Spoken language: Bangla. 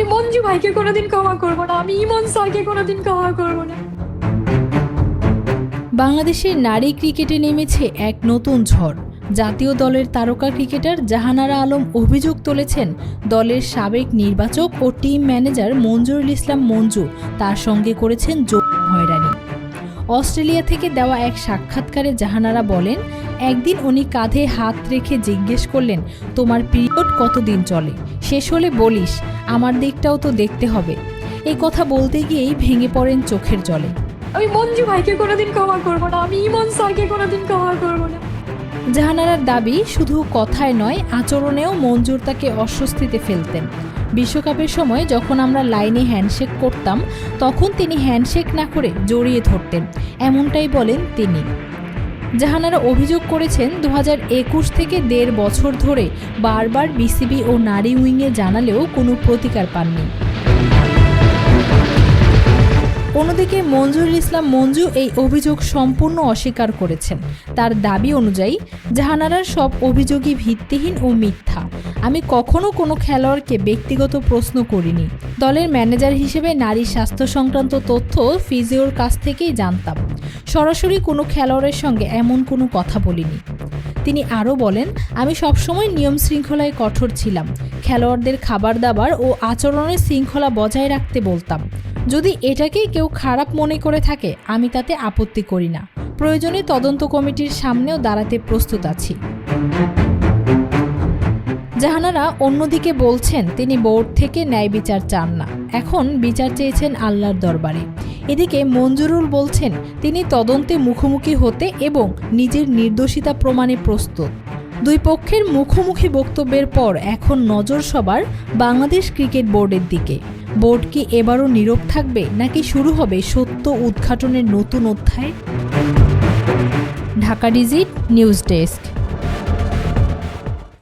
আমি মঞ্জু ভাইকে কোনোদিন ক্ষমা করব না, আমি ইমন স্যারকে কোনোদিন ক্ষমা করব না। বাংলাদেশের নারী ক্রিকেটে নেমেছে এক নতুন ঝড়। জাতীয় দলের তারকা ক্রিকেটার জাহানারা আলম অভিযোগ তুলেছেন, দলের সাবেক নির্বাচক ও টিম ম্যানেজার মঞ্জুরুল ইসলাম মঞ্জু তার সঙ্গে করেছেন যোগ হয়রানি অস্ট্রেলিয়া থেকে দেওয়া এক সাক্ষাৎকারে জাহানারা বলেন একদিন উনি কাঁধে হাত রেখে জিজ্ঞেস করলেন তোমার পিরিয়ড কতদিন চলে? শেষ হলে বলিস আমার দিকটাও তো দেখতে হবে। এই কথা বলতে গিয়েই ভেঙে পড়েন চোখের জলে। আমি মঞ্জু ভাইকে কোনোদিন ক্ষমা করব না আমি ইমন স্যারকে কোনোদিন ক্ষমা করব না। জাহানারার দাবি শুধু কথায় নয় আচরণেও মঞ্জুর তাকে অস্বস্তিতে ফেলতেন। বিশ্বকাপের সময় যখন আমরা লাইনে হ্যান্ডশেক করতাম তখন তিনি হ্যান্ডশেক না করে জড়িয়ে ধরতেন এমনটাই বলেন তিনি। জাহানারা অভিযোগ করেছেন দু থেকে দেড় বছর ধরে বারবার বিসিবি ও নারী উইংয়ে জানালেও কোনো প্রতিকার পাননি। অন্যদিকে মঞ্জুরুল ইসলাম মঞ্জু এই অভিযোগ সম্পূর্ণ অস্বীকার করেছেন। তার দাবি অনুযায়ী, জাহানারার সব অভিযোগই ভিত্তিহীন ও মিথ্যা। আমি কখনো কোনো খেলোয়াড়কে ব্যক্তিগত প্রশ্ন করিনি। দলের ম্যানেজার হিসেবে নারী স্বাস্থ্য সংক্রান্ত তথ্য ফিজিওর কাছ থেকেই জানতাম। সরাসরি কোনো খেলোয়াড়ের সঙ্গে এমন কোনো কথা বলিনি। তিনি আরও বলেন, আমি সবসময় নিয়ম শৃঙ্খলায় কঠোর ছিলাম। খেলোয়াড়দের খাবার দাবার ও আচরণের শৃঙ্খলা বজায় রাখতে বলতাম। যদি এটাকেই কেউ খারাপ মনে করে থাকে, আমি তাতে আপত্তি করি না। প্রয়োজনে তদন্ত কমিটির সামনেও দাঁড়াতে প্রস্তুত আছি। জাহানারা অন্যদিকে বলছেন, তিনি বোর্ড থেকে ন্যায় বিচার চান না। এখন বিচার চেয়েছেন আল্লাহর দরবারে। এদিকে মঞ্জুরুল বলছেন, তিনি তদন্তে মুখোমুখি হতে এবং নিজের নির্দোষিতা প্রমাণে প্রস্তুত। দুই পক্ষের মুখোমুখি বক্তব্যের পর এখন নজর সবার বাংলাদেশ ক্রিকেট বোর্ডের দিকে। বোর্ড কি এবারও নীরব থাকবে নাকি শুরু হবে সত্য উদ্ঘাটনের নতুন অধ্যায়? Dhaka digit news desk.